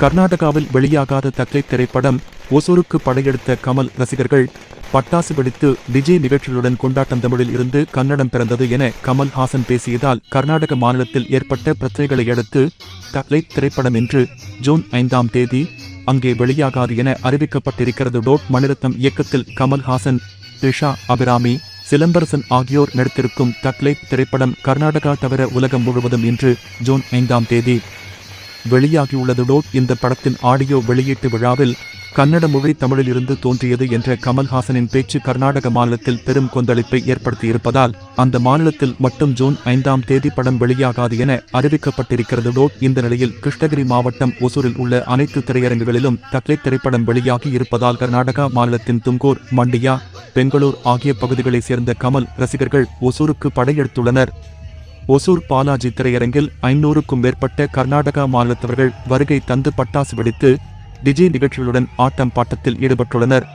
கர்நாடகாவில் வெளியாகாத தக்கை திரைப்படம் ஒசூருக்கு படையெடுத்த கமல் ரசிகர்கள் பட்டாசு வெடித்து விஜய் நிகழ்ச்சிகளுடன் கொண்டாட்டம் தமிழில் இருந்து கன்னடம் பிறந்தது என கமல் ஹாசன் பேசியதால் கர்நாடக மாநிலத்தில் ஏற்பட்ட பிரச்சனைகளை அடுத்து தக்லை திரைப்படம் இன்று ஜூன் ஐந்தாம் தேதி அங்கே வெளியாகாது என அறிவிக்கப்பட்டிருக்கிறது. டோட் மணிரத்னம் இயக்கத்தில் கமல்ஹாசன் த்ரிஷா அபிராமி சிலம்பரசன் ஆகியோர் நடித்திருக்கும் தக்லைட் திரைப்படம் கர்நாடகா தவிர உலகம் முழுவதும் இன்று ஜூன் ஐந்தாம் தேதி வெளியாகியுள்ளது டோட் இந்த படத்தின் ஆடியோ வெளியீட்டு விழாவில் கன்னட மொழி தமிழில் இருந்து தோன்றியது என்ற கமல்ஹாசனின் பேச்சு கர்நாடக மாநிலத்தில் பெரும் கொந்தளிப்பை ஏற்படுத்தியிருப்பதால் அந்த மாநிலத்தில் மட்டும் ஜூன் ஐந்தாம் தேதி படம் வெளியாகாது என அறிவிக்கப்பட்டிருக்கிறது டோட் இந்த நிலையில் கிருஷ்ணகிரி மாவட்டம் ஒசூரில் உள்ள அனைத்து திரையரங்குகளிலும் தக்லை திரைப்படம் வெளியாகி இருப்பதால் கர்நாடகா மாநிலத்தின் தும்கூர் மண்டியா பெங்களூர் ஆகிய பகுதிகளைச் சேர்ந்த கமல் ரசிகர்கள் ஒசூருக்கு படையெடுத்துள்ளனர். ஒசூர் பாலாஜி திரையரங்கில் ஐநூறுக்கும் மேற்பட்ட கர்நாடகா மாநிலத்தவர்கள் வருகை தந்து பட்டாசு வெடித்து டிஜி நிகழ்ச்சிகளுடன் ஆட்டம் பாட்டத்தில் ஈடுபட்டுள்ளனர்.